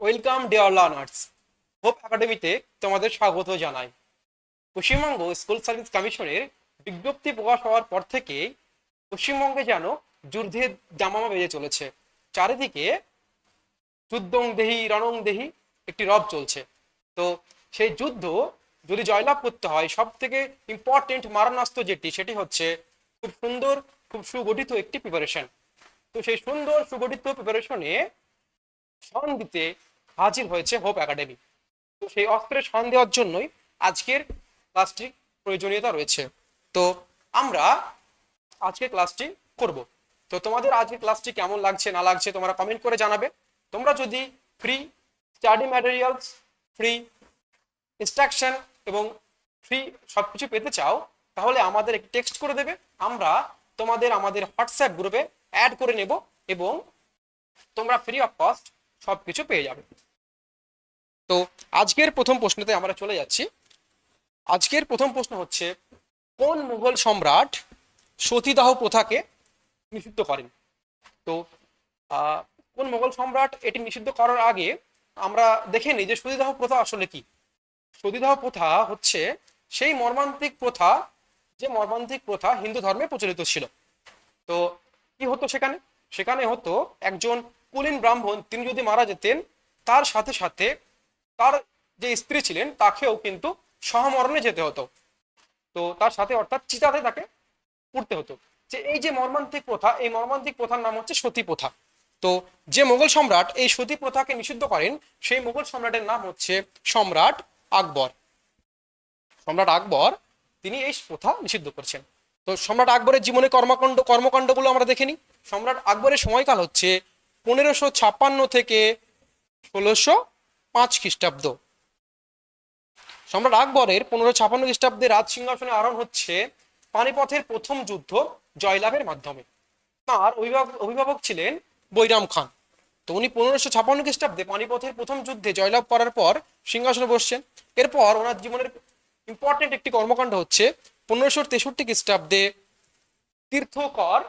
Welcome dear learners hope একাডেমিতে তোমাদের স্বাগত জানাই। পশ্চিমবঙ্গ স্কুল সার্ভিস কমিশনের বিজ্ঞপ্তি প্রকাশ হওয়ার পর থেকে পশ্চিমবঙ্গে যেন যুদ্ধের জামামা বেজে চলেছে। চারিদিকে যুদ্ধং দেহি, রণং দেহি একটি রব চলছে। তো সেই যুদ্ধ যদি জয়লাভ করতে হয় সব থেকে ইম্পর্টেন্ট মারণাস্ত্র যেটি, সেটি হচ্ছে খুব সুন্দর, খুব সুগঠিত একটি প্রিপারেশন তো সেই সুন্দর, সুগঠিত প্রিপারেশনে সন দিতে হাজির হয়েছে হোপ একাডেমি তো সেই অস্ত্রের সন দেওয়ার জন্যই আজকের ক্লাসটির প্রয়োজনীয়তা রয়েছে। তো আমরা আজকে ক্লাসটি করব। তো তোমাদের আজকে ক্লাসটি কেমন লাগছে, না লাগছে তোমরা কমেন্ট করে জানাবে। তোমরা যদি free study materials free instruction এবং ফ্রি সব কিছু পেতে চাও, তাহলে আমাদের একটি টেক্সট করে দেবে। আমরা তোমাদের আমাদের হোয়াটসঅ্যাপ গ্রুপে অ্যাড করে নেব এবং তোমরা ফ্রি অফ কস্ট সব কিছু পেয়ে যাবে। তো আজকের প্রথম প্রশ্নতে আমরা চলে যাচ্ছি। আজকের প্রথম প্রশ্ন হচ্ছে, কোন মুঘল সম্রাট সতীদাহ প্রথাকে নিষিদ্ধ করেন? তো কোন মুঘল সম্রাট এটি নিষিদ্ধ করার আগে আমরা দেখে নিই যে সতীদাহ প্রথা আসলে কি? সতীদাহ প্রথা হচ্ছে সেই মর্মান্তিক প্রথা, যে মর্মান্তিক প্রথা হিন্দু ধর্মে প্রচলিত ছিল। তো কি হতো সেখানে? সেখানে হতো একজন কুলীন ব্রাহ্মণ তিনি যদি মারা যেতেন, তার সাথে সাথে তার যে স্ত্রী ছিলেন, তাকেও কিন্তু সহমরণে যেতে হতো। তো তার সাথে অর্থাৎ চিতাতে তাকে পুড়তে হতো। যে এই যে মর্মান্তিক প্রথা, এই মর্মান্তিক প্রথার নাম হচ্ছে সতী প্রথা। তো যে মোগল সম্রাট এই সতী প্রথাকে নিষিদ্ধ করেন, সেই মোগল সম্রাটের নাম হচ্ছে সম্রাট আকবর। সম্রাট আকবর, তিনি এই প্রথা নিষিদ্ধ করছেন। তো সম্রাট আকবরের জীবনে কর্মকাণ্ড, কর্মকাণ্ডগুলো আমরা দেখে নিই। সম্রাট আকবরের সময়কাল হচ্ছে পনেরোশো ছাপ্পান্ন থেকে ষোলোশো পাঁচ খ্রিস্টাব্দ। সম্রাট আকবরের পনেরো ছাপান্ন খ্রিস্টাব্দে রাজ সিংহাসনে আরোহণ হচ্ছে পানিপথের প্রথম যুদ্ধ জয়লাভের মাধ্যমে। তার অভিভাবক ছিলেন বৈরাম খান। তো উনি পনেরোশো ছাপান্ন খ্রিস্টাব্দে পানিপথের প্রথম যুদ্ধে জয়লাভ করার পর সিংহাসনে বসছেন। এরপর ওনার জীবনের ইম্পর্টেন্ট একটি কর্মকাণ্ড হচ্ছে পনেরোশো তেষট্টি খ্রিস্টাব্দে তীর্থকর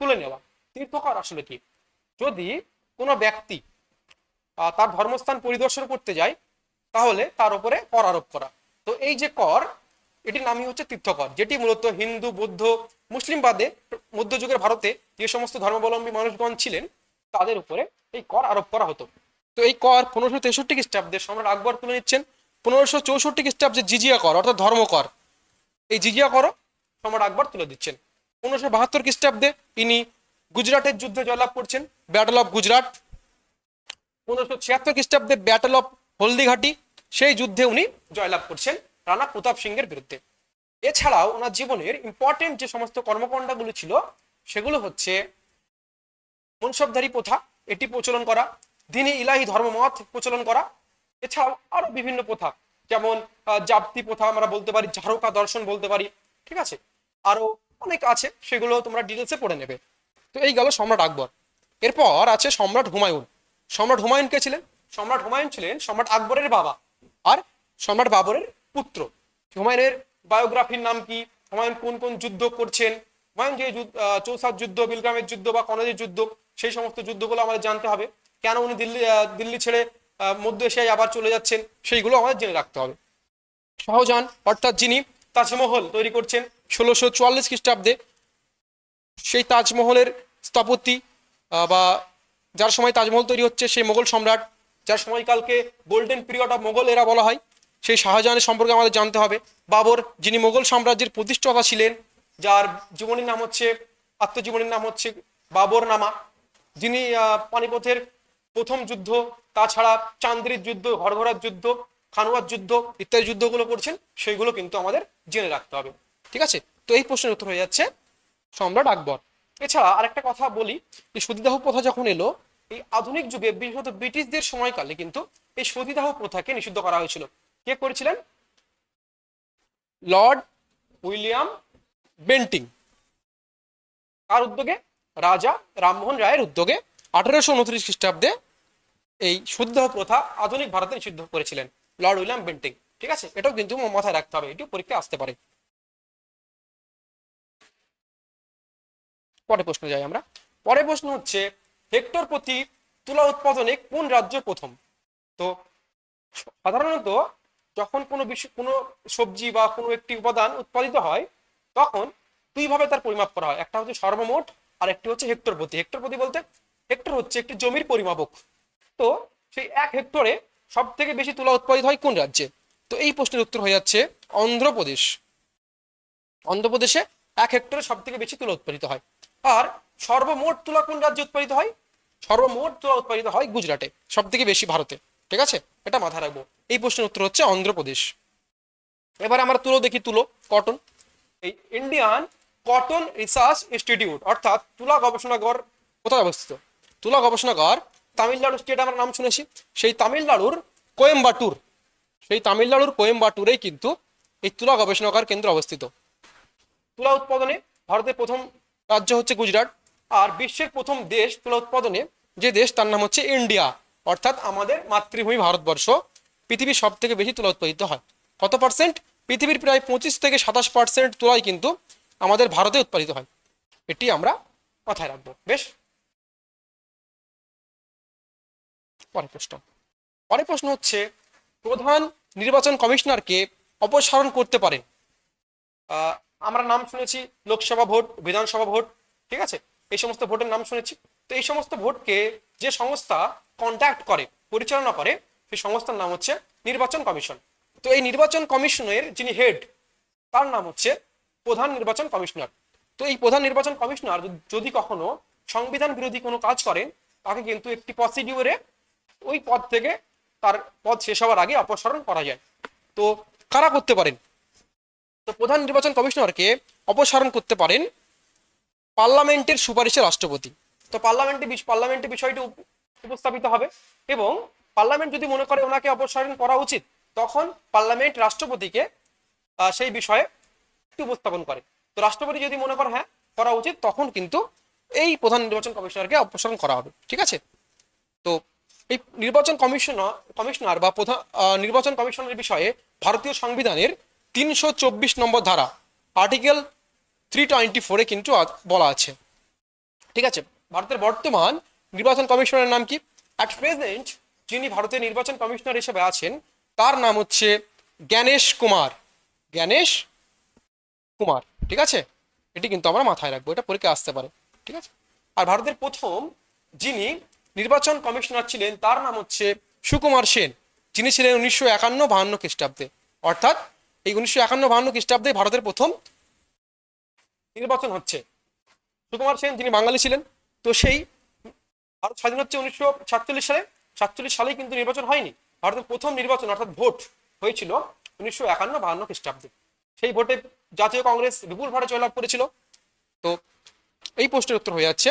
তুলে নেওয়া। তীর্থকর আসলে কি? যদি কোনো ব্যক্তি তার ধর্মস্থান পরিদর্শন করতে যায়, তাহলে তার উপরে কর আরোপ করা। তো এই যে কর, এটির নামই হচ্ছে তীর্থকর। যেটি মূলত হিন্দু, বৌদ্ধ, মুসলিম বাদে মধ্যযুগের ভারতে যে সমস্ত ধর্মাবলম্বী মানুষগণ ছিলেন, তাদের উপরে এই কর আরোপ করা হতো। তো এই কর পনেরোশো তেষট্টি খ্রিস্টাব্দে সম্রাট আকবর তুলে নিচ্ছেন। পনেরোশো চৌষট্টি খ্রিস্টাব্দে জিজিয়া কর, অর্থাৎ ধর্মকর এই জিজিয়া করও সম্রাট আকবর তুলে দিচ্ছেন। পনেরোশো বাহাত্তর খ্রিস্টাব্দে ইনি গুজরাটের যুদ্ধে জয়লাভ করছেন ব্যাটল অফ গুজরাট পনেরোশো ছিয়াত্তর খ্রিস্টাব্দে ব্যাটল অফ হলদিঘাটি, সেই যুদ্ধে উনি জয়লাভ করছেন রানা প্রতাপ সিংহের বিরুদ্ধে। এছাড়াও ওনার জীবনের ইম্পর্টেন্ট যে সমস্ত কর্মকাণ্ডগুলো ছিল, সেগুলো হচ্ছে মনসবধারী প্রথা, এটি প্রচলন করা, দিনী ইলাহি ধর্মমত প্রচলন করা, এছাড়াও আরও বিভিন্ন প্রথা, যেমন জাপ্তি প্রথা আমরা বলতে পারি, ঝাড়কা দর্শন বলতে পারি, ঠিক আছে? আরও অনেক আছে, সেগুলো তোমরা ডিটেলসে পড়ে নেবে। তো এই গেল সম্রাট আকবর। এরপর আছে সম্রাট হুমায়ুন। সম্রাট হুমায়ুন কে ছিলেন? সম্রাট হুমায়ুন ছিলেন সম্রাট আকবরের বাবা আর সম্রাট বাবরের পুত্র। হুমায়ুনের বায়োগ্রাফির নাম কি? হুমায়ুন কোন কোন যুদ্ধ করছেন? হুমায়ুন যে চৌসাদ যুদ্ধ, বিলগ্রামের যুদ্ধ বা কনজের যুদ্ধ, সেই সমস্ত যুদ্ধগুলো আমাদের জানতে হবে। কেন উনি দিল্লি দিল্লি ছেড়ে মধ্য এশিয়ায় আবার চলে যাচ্ছেন, সেইগুলো আমাদের জেনে রাখতে হবে। শাহজাহান, অর্থাৎ যিনি তাজমহল তৈরি করছেন ষোলোশো চুয়াল্লিশ খ্রিস্টাব্দে সেই তাজমহলের স্থপতি বা যার সময় তাজমহল তৈরি হচ্ছে সেই মোগল সম্রাট, যার সময়কালকে গোল্ডেন পিরিয়ড অফ মোগল এরা বলা হয়, সেই শাহজাহানের সম্পর্কে আমাদের জানতে হবে। বাবর, যিনি মোগল সাম্রাজ্যের প্রতিষ্ঠাতা ছিলেন, যার জীবনীর নাম হচ্ছে, আত্মজীবনীর নাম হচ্ছে বাবর নামা। যিনি পানিপথের প্রথম যুদ্ধ, তাছাড়া চান্দ্রির যুদ্ধ, ঘরঘরার যুদ্ধ, খানুয়ার যুদ্ধ ইত্যাদি যুদ্ধগুলো করছেন, সেইগুলো কিন্তু আমাদের জেনে রাখতে হবে। ঠিক আছে? তো এই প্রশ্নের উত্তর হয়ে যাচ্ছে সম্রাট আকবর। এছাড়া আরেকটা কথা বলি যে সতীদাহ প্রথা যখন এলো, এই আধুনিক যুগে বিশেষত ব্রিটিশদের সময়কালে কিন্তু এই সতীদাহ প্রথাকে নিষিদ্ধ করা হয়েছিল। কে করেছিলেন? Lord William Bentinck. কার উদ্যোগে? রাজা রামমোহন রায়ের উদ্যোগে আঠারোশো উনত্রিশ খ্রিস্টাব্দে এই সতীদাহ প্রথা আধুনিক ভারতে নিষিদ্ধ করেছিলেন লর্ড উইলিয়াম বেন্টিং। ঠিক আছে? এটাও কিন্তু মাথায় রাখতে হবে, এটিও পরীক্ষায় আসতে পারে। পরে প্রশ্ন যাই আমরা। পরের প্রশ্ন হচ্ছে, হেক্টর প্রতি তুলা উৎপাদনে কোন রাজ্য প্রথম? তো, সাধারণত যখন কোনো বিষয় কোনো সবজি বা কোনো একটি উপাদান উৎপাদিত হয়, তখন দুইভাবে তার পরিমাপ করা হয়। একটা হচ্ছে সর্বমোট, আর একটি হচ্ছে হেক্টর প্রতি। হেক্টর প্রতি বলতে হেক্টর হচ্ছে একটি জমির পরিমাপক। তো, সেই এক হেক্টরে সব থেকে বেশি তুলা উৎপাদিত হয় কোন রাজ্যে? তো, এই প্রশ্নের উত্তর হয়ে যাচ্ছে অন্ধ্রপ্রদেশ। অন্ধ্রপ্রদেশে এক হেক্টরে সব থেকে বেশি তুলা উৎপাদিত হয়। আর সর্বমোট তুলা কোন রাজ্যে উৎপাদিত হয়? সর্বমোট তুলা উৎপাদিত হয় গুজরাটে সব থেকে বেশি ভারতে। ঠিক আছে? এটা মাথায় রাখব। এই প্রশ্নের উত্তর হচ্ছে অন্ধ্রপ্রদেশ। এবার আমরা তুলো দেখি, তুলো, কটন। এই ইন্ডিয়ান কটন রিসার্চ ইনস্টিটিউট অর্থাৎ তুলা গবেষণাগার কোথায় অবস্থিত? তুলা গবেষণাগার তামিলনাড়ু স্টেট আমরা নাম শুনেছি। সেই তামিলনাড়ুর কোয়েম্বাটুর। সেই তামিলনাড়ুর কোয়েম্বাটুরেই কিন্তু এই তুলা গবেষণাগার কেন্দ্র অবস্থিত। তুলা উৎপাদনে ভারতের প্রথম রাজ্য হচ্ছে গুজরাট। আর বিশ্বের প্রথম দেশ তুলা উৎপাদনে, যে দেশ তার নাম হচ্ছে ইন্ডিয়া। অর্থাৎ আমাদের মাতৃভূমি ভারতবর্ষ। পৃথিবীর সব থেকে বেশি তুলা উৎপাদিত হয়। কত পার্সেন্ট পৃথিবীর প্রায় পঁচিশ থেকে সাতাশ পার্সেন্ট তুলাই কিন্তু আমাদের ভারতে উৎপাদিত হয়। এটি আমরা মাথায় রাখব। বেশ? পরের প্রশ্ন। পরের প্রশ্ন হচ্ছে, প্রধান নির্বাচন কমিশনারকে অপসারণ করতে পারেন। আমরা নাম শুনেছি লোকসভা ভোট, বিধানসভা ভোট, ঠিক আছে? এই সমস্ত ভোটের নাম শুনেছি। তো এই সমস্ত ভোটকে যে সংস্থা কন্ট্যাক্ট করে, পরিচালনা করে, সেই সংস্থার নাম হচ্ছে নির্বাচন কমিশন। তো এই নির্বাচন কমিশনের যিনি হেড তার নাম হচ্ছে প্রধান নির্বাচন কমিশনার। তো এই প্রধান নির্বাচন কমিশনার যদি- কখনো সংবিধান বিরোধী কোনো কাজ করেন, তাকে কিন্তু একটি প্রসিডিউরে ওই পদ থেকে তার পদ শেষ হওয়ার আগে অপসারণ করা যায়। তো কারা করতে পারেন? তো প্রধান নির্বাচন কমিশনারকে অপসারণ করতে পারেন পার্লামেন্টের সুপারিশে রাষ্ট্রপতি। তো পার্লামেন্টে পার্লামেন্টে বিষয়টি উপস্থাপিত হবে এবং পার্লামেন্ট যদি মনে করে ওনাকে অপসারণ করা উচিত, তখন পার্লামেন্ট রাষ্ট্রপতিকে সেই বিষয়ে উপস্থাপন করে। তো রাষ্ট্রপতি যদি মনে করে হ্যাঁ করা উচিত তখন কিন্তু এই প্রধান নির্বাচন কমিশনারকে অপসারণ করা হবে। ঠিক আছে? তো এই নির্বাচন কমিশনার কমিশনার বা প্রধান নির্বাচন কমিশনের বিষয়ে ভারতীয় সংবিধানের তিনশো চব্বিশ নম্বর ধারা আর্টিকেল থ্রি টোয়েন্টি ফোরে কিন্তু বলা আছে। ঠিক আছে? ভারতের বর্তমান নির্বাচন কমিশনারের নাম কি? অ্যাট প্রেজেন্ট যিনি ভারতের নির্বাচন কমিশনার হিসেবে আছেন, তার নাম হচ্ছে জ্ঞানেশ কুমার। জ্ঞানেশ কুমার, ঠিক আছে? এটি কিন্তু আমরা মাথায় রাখব, এটা পরীক্ষা আসতে পারে। ঠিক আছে? আর ভারতের প্রথম যিনি নির্বাচন কমিশনার ছিলেন, তার নাম হচ্ছে সুকুমার সেন। যিনি ছিলেন উনিশশো একান্ন বাহান্ন খ্রিস্টাব্দে। অর্থাৎ এই উনিশশো একান্ন বাহান্ন খ্রিস্টাব্দে ভারতের প্রথম নির্বাচন হচ্ছে। সুকুমার সেন যিনি বাঙালি ছিলেন, তো সেই ভারত স্বাধীন হচ্ছে উনিশশো সাতচল্লিশ সালে। সাতচল্লিশ সালেই কিন্তু নির্বাচন হয়নি। ভারতের প্রথম নির্বাচন অর্থাৎ ভোট হয়েছিল উনিশশো একান্ন বাহান্ন খ্রিস্টাব্দে। সেই ভোটে জাতীয় কংগ্রেস বিপুল ভারে জয়লাভ করেছিল। তো এই প্রশ্নের উত্তর হয়ে যাচ্ছে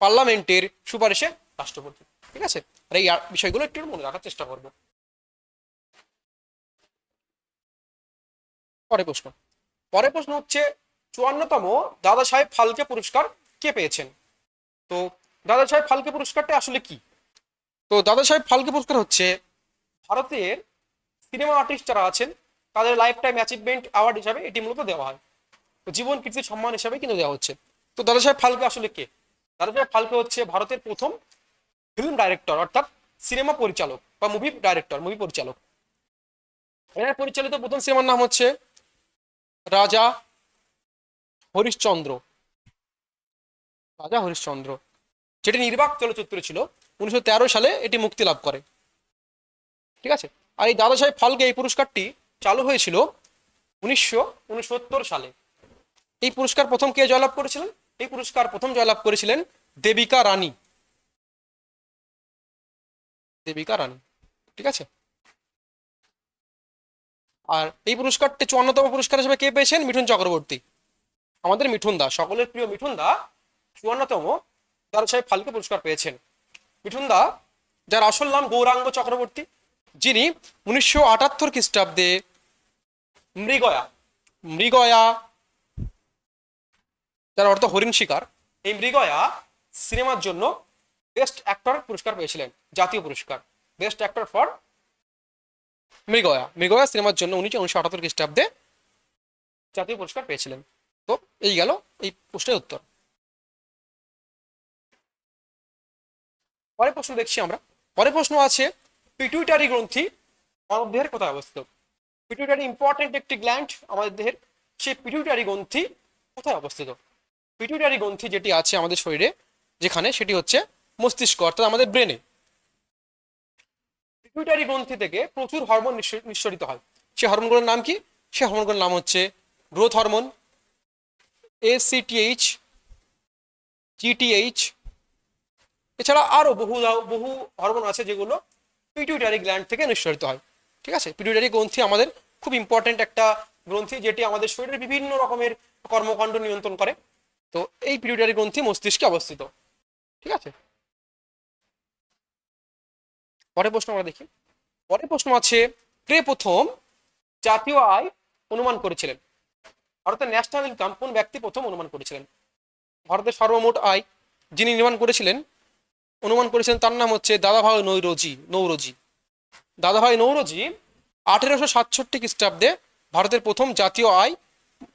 পার্লামেন্টের সুপারিশে রাষ্ট্রপতি। ঠিক আছে? আর এই বিষয়গুলো একটু মনে রাখার চেষ্টা করব। পরের প্রশ্ন। পরের প্রশ্ন হচ্ছে, চুয়ান্নতম দাদা সাহেব ফালকে পুরস্কার কে পেয়েছেন? তো দাদা সাহেব ফালকে পুরস্কারটা আসলে কি? তো দাদা সাহেব ফালকে পুরস্কার হচ্ছে, ভারতের সিনেমা আর্টিস্ট যারা আছেন, তাদের লাইফ টাইম অ্যাচিভমেন্ট অ্যাওয়ার্ড হিসাবে এটি মূলত দেওয়া হয়। তো জীবন, কীর্তি, সম্মান হিসাবে কিন্তু দেওয়া হচ্ছে। তো দাদা সাহেব ফালকে আসলে কে? দাদা সাহেব ফালকে হচ্ছে ভারতের প্রথম ফিল্ম ডাইরেক্টর অর্থাৎ সিনেমা পরিচালক বা মুভি ডাইরেক্টর মুভি পরিচালক। এনার পরিচালিত প্রথম সিনেমার নাম হচ্ছে রাজা হরিশ্চন্দ্র। রাজা হরিশ্চন্দ্র। যেটি নির্বাক চলচ্চিত্র ছিল, উনিশশো তেরো সালে এটি মুক্তি লাভ করে। ঠিক আছে? আর এই দাদা সাহেব ফালকে এই পুরস্কারটি চালু হয়েছিল উনিশশো উনসত্তর সালে। এই পুরস্কার প্রথম কে জয়লাভ করেছিলেন? এই পুরস্কার প্রথম জয়লাভ করেছিলেন দেবিকা রানী। দেবিকা রানী। ঠিক আছে? আর এই পুরস্কারটি চুয়ান্নতম পুরস্কার হিসেবে কে পেয়েছেন? মিঠুন চক্রবর্তী। আমাদের মিঠুন দা, সকলের প্রিয় মিঠুন দা, চুয়ান্নতম দাদা সাহেব ফালকে পুরস্কার পেয়েছেন। মিঠুন দা, যার আসল নাম গৌরাঙ্গ চক্রবর্তী, যিনি উনিশশো আটাত্তর খ্রিস্টাব্দে মৃগয়া মৃগয়া, যার অর্থ হরিণ শিকার, এই মৃগয়া সিনেমার জন্য বেস্ট অ্যাক্টর পুরস্কার পেয়েছিলেন, জাতীয় পুরস্কার, best actor for Mrigayaa. Mrigayaa সিনেমার জন্য উনি উনিশশো আটাত্তর খ্রিস্টাব্দে জাতীয় পুরস্কার পেয়েছিলেন। তো এই গেল এই প্রশ্নের উত্তর। পরের প্রশ্ন দেখছি আমরা। পরের প্রশ্ন আছে পিটুইটারি গ্রন্থি মানব দেহের কোথায় অবস্থিত? পিটুইটারি ইম্পর্টেন্ট একটি গ্ল্যান্ড আমাদের দেহের, সেই পিটুইটারি গ্রন্থি কোথায় অবস্থিত? পিটুইটারি গ্রন্থি যেটি আছে আমাদের শরীরে, যেখানে সেটি হচ্ছে মস্তিষ্ক, অর্থাৎ আমাদের ব্রেনে পিটুইটারি গ্রন্থি থেকে প্রচুর হরমোন নিঃসরিত হয়। সেই হরমোনগুলোর নাম কি? সেই হরমোনগুলোর নাম হচ্ছে গ্রোথ হরমোন এসিটিএইচ জিটিএইচ এছাড়া আরও বহু বহু হরমোন আছে যেগুলো পিটুইটারি গ্ল্যান্ড থেকে নিঃসরিত হয়। ঠিক আছে? পিটুইটারি গ্রন্থি আমাদের খুব ইম্পর্ট্যান্ট একটা গ্রন্থি যেটি আমাদের শরীরের বিভিন্ন রকমের কর্মকাণ্ড নিয়ন্ত্রণ করে। তো এই পিটুইটারি গ্রন্থি মস্তিষ্কে অবস্থিত। ঠিক আছে? পরের প্রশ্ন আমরা দেখি। পরের প্রশ্ন আছে, কে প্রথম জাতীয় আয় অনুমান করেছিলেন? ভারতের ন্যাশনাল ইনকাম কোন ব্যক্তি প্রথম অনুমান করেছিলেন? ভারতের সর্বমোট আয় যিনি নির্মাণ করেছিলেন, অনুমান করেছিলেন তার নাম হচ্ছে দাদাভাই নৈরোজি, নৌরোজি। দাদাভাই নৌরোজি আঠেরোশো সাতষট্টি খ্রিস্টাব্দে ভারতের প্রথম জাতীয় আয়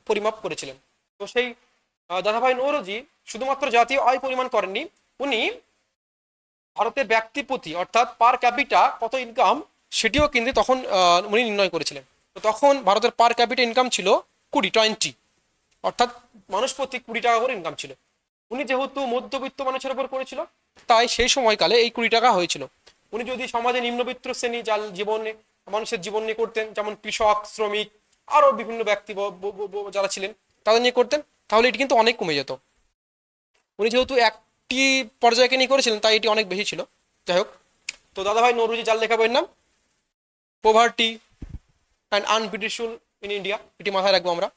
পরিমাপ করেছিলেন। তো সেই দাদাভাই নৌরোজি শুধুমাত্র জাতীয় আয় পরিমাণ করেননি, উনি ভারতের ব্যক্তি প্রতি, অর্থাৎ পার ক্যাপিটা কত ইনকাম সেটিও কিন্তু তখন উনি নির্ণয় করেছিলেন। তো তখন ভারতের পার ক্যাপিটা ইনকাম ছিল কুড়ি টোয়েন্টি অর্থাৎ মানুষ প্রতি কুড়ি টাকা করে ইনকাম ছিল। উনি যেহেতু মধ্যবিত্ত মানুষের উপর করেছিল, তাই সেই সময়কালে এই কুড়ি টাকা হয়েছিল। উনি যদি সমাজে নিম্নবিত্ত শ্রেণি, যার জীবনে, মানুষের জীবন নিয়ে করতেন, যেমন কৃষক, শ্রমিক, আরও বিভিন্ন ব্যক্তি যারা ছিলেন, তাদের নিয়ে করতেন, তাহলে এটি কিন্তু অনেক কমে যেত। উনি যেহেতু একটি পর্যায়কে নিয়ে করেছিলেন, তাই এটি অনেক বেশি ছিল। যাই হোক, তো দাদাভাই নৌরুজি যার লেখা বইয়ের নাম। Poverty and un British rule in India এটি মাথায় রাখব আমরা।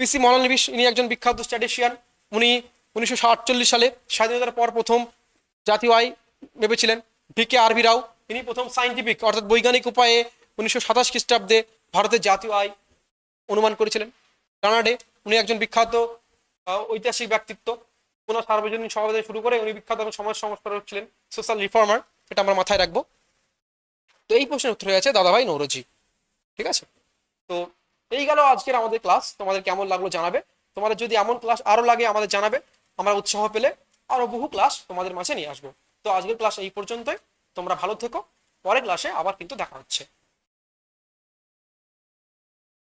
পিসি মলানবিশ, ইনি একজন বিখ্যাত স্ট্যাটিশিয়ান উনি উনিশশো সাতচল্লিশ সালে স্বাধীনতার পর প্রথম জাতীয় আয় ভেবেছিলেন। ভিকে আরবি রাও, ইনি প্রথম সাইন্টিফিক অর্থাৎ বৈজ্ঞানিক উপায়ে উনিশশো সাতাশ খ্রিস্টাব্দে ভারতের জাতীয় আয় অনুমান করেছিলেন। কানাডে উনি একজন বিখ্যাত ঐতিহাসিক ব্যক্তিত্ব। কোনো সার্বজনীন সভা শুরু করে উনি বিখ্যাত সমাজ সংস্কারক ছিলেন সোশ্যাল রিফর্মার এটা আমরা মাথায় রাখব। তো এই প্রশ্নের উত্তর হয়ে আছে, দাদাভাই নৌরজি, ঠিক আছে? তো এই গেল আজকের আমাদের ক্লাস তোমাদের কেমন লাগল জানাবে। তোমাদের যদি এমন ক্লাস আরও লাগে আমাদের জানাবে, আমরা উৎসাহ পেলে আরও বহু ক্লাস তোমাদের মাঝে নিয়ে আসব। তো আজকের ক্লাস এই পর্যন্তই, তোমরা ভালো থেকো, পরের ক্লাসে আবার কিন্তু দেখা হচ্ছে।